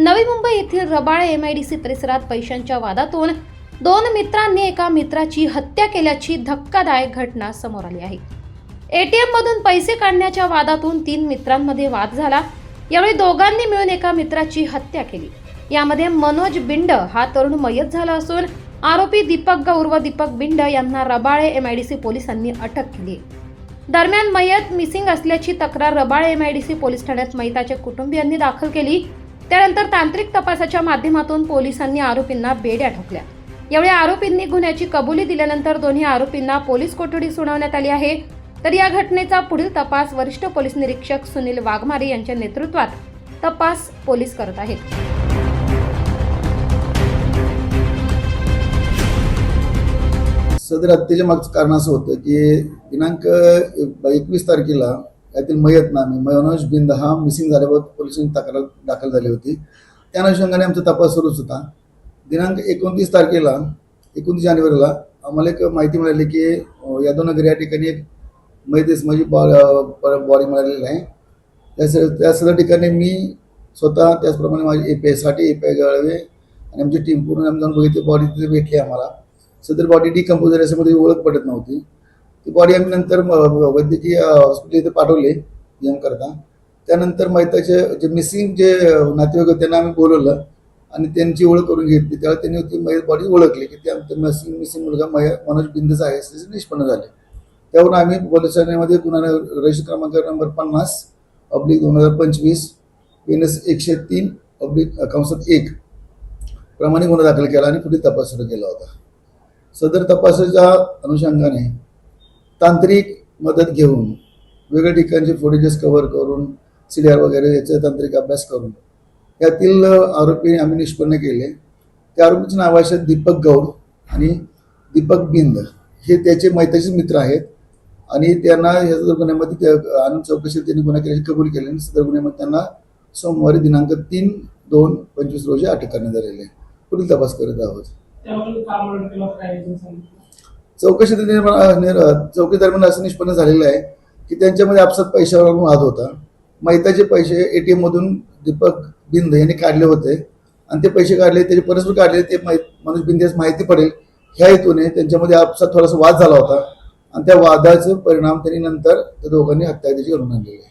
नवी मुंबई येथील रबाळे सी परिसरात पैशांच्या वादातून दोन मित्रांनी एका मित्राची हत्या केल्याची धक्कादायक घटना समोर आली आहे. एटीएम मधून पैसे काढण्याच्या वादातून तीन मित्रांमध्ये वाद झाला. यावेळी दोघांनी मिळून एका मित्राची हत्या केली. यामध्ये मनोज बिंड हा तरुण मयत झाला असून आरोपी दीपक गौर व दीपक बिंड यांना रबाळे सी पोलिसांनी अटक केली दरम्यान मयत मिसिंग असल्याची तक्रार रबाळे सी पोलीस ठाण्यात मयताच्या कुटुंबियांनी दाखल केली. त्यानंतर तांत्रिक तपासाच्या माध्यमातून पोलिसांनी आरोपींना बेड्या ठोकल्या. यावेळी आरोपींनी गुन्ह्याची कबुली दिल्यानंतर दोन्ही आरोपींना पोलीस कोठडी सुनावण्यात आली आहे. तर या घटनेचा पुढील तपास वरिष्ठ पोलीस निरीक्षक सुनील वाघमारे यांच्या नेतृत्वात तपास पोलीस करत आहेत. सदर हत्येच्या मागचं कारण असं होतं की दिनांक एकवीस तारखेला काहीतरी मयत नामी मनोज बिंद हा मिसिंग झाल्यावर पोलिसांनी तक्रार दाखल झाली होती. त्या अनुषंगाने आमचा तपास सुरूच होता. दिनांक एकोणतीस तारखेला एकोणतीस जानेवारीला आम्हाला एक माहिती मिळाली की यादवनगर या ठिकाणी एक मयतेस माझी बॉडी मिळालेली आहे. त्या त्या सगळ्या ठिकाणी मी स्वतः त्याचप्रमाणे माझी ए पी आयसाठी ए पी आय गळवे आणि आमची टीम पूर्ण आम्ही जाऊन बघितली बॉडी तिथे भेटली आम्हाला. सदर बॉडी डिकम्पोज याच्यामध्ये ओळख पडत नव्हती. ती बॉडी आम्ही नंतर वैद्यकीय हॉस्पिटल इथे पाठवले एम करता. त्यानंतर मैताचे जे मिसिंग जे नातेवाईक होते त्यांना आम्ही बोलवलं. आणि त्यांची ओळख करून घेतली. त्यावेळी त्यांनी ती मै बॉडी ओळखली की ते आमचं मिसिंग मिसिंग मुलगा मय मनोज बिंदचा आहे असे निष्पन्न झाले. त्यावरून आम्ही पोलीस ठाण्यामध्ये गुन्हा रजिस्टर क्रमांक नंबर पन्नास अब्लिक दोन हजार पंचवीस एन एकशे तीन अब्लिक कंसात एक प्रमाणे गुन्हा दाखल केला आणि पुढील तपास सुरू केला होता. सदर तपासाच्या अनुषंगाने तांत्रिक मदत घेऊन वेगळ्या ठिकाणचे फुटेजेस कव्हर करून सी डी आर वगैरे याचा तांत्रिक अभ्यास करून. यातील आरोपी आम्ही निष्पन्न केले. त्या आरोपीचे नाव आहे दीपक गौड आणि दीपक बिंद. हे त्याचे मैत्रीचे मित्र आहेत आणि त्यांना या सदर गुन्ह्यामध्ये आनंद आणून चौकशी त्यांनी गुन्हा केल्याची कबूल केली आणि सदर गुन्ह्यामध्ये त्यांना सोमवारी दिनांक तीन दोन पंचवीस रोजी अटक करण्यात आलेली आहे. पुढील तपास करत आहोत. चौकशी निर्माण चौकी दरम्यान असं निष्पन्न झालेलं आहे की त्यांच्यामध्ये आपसात पैशावर वाद होता. मैताचे पैसे एटीएम मधून दीपक बिंद यांनी काढले होते. आणि ते पैसे काढले त्याचे परस्पर काढले ते मै- मनोज बिंदेस माहिती पडेल. ह्या हेतूने त्यांच्यामध्ये आपसात थोडासा वाद झाला होता. आणि त्या वादाचे परिणाम त्यांनी नंतर त्या दोघांनी हत्या त्याची घडून आणलेली आहे.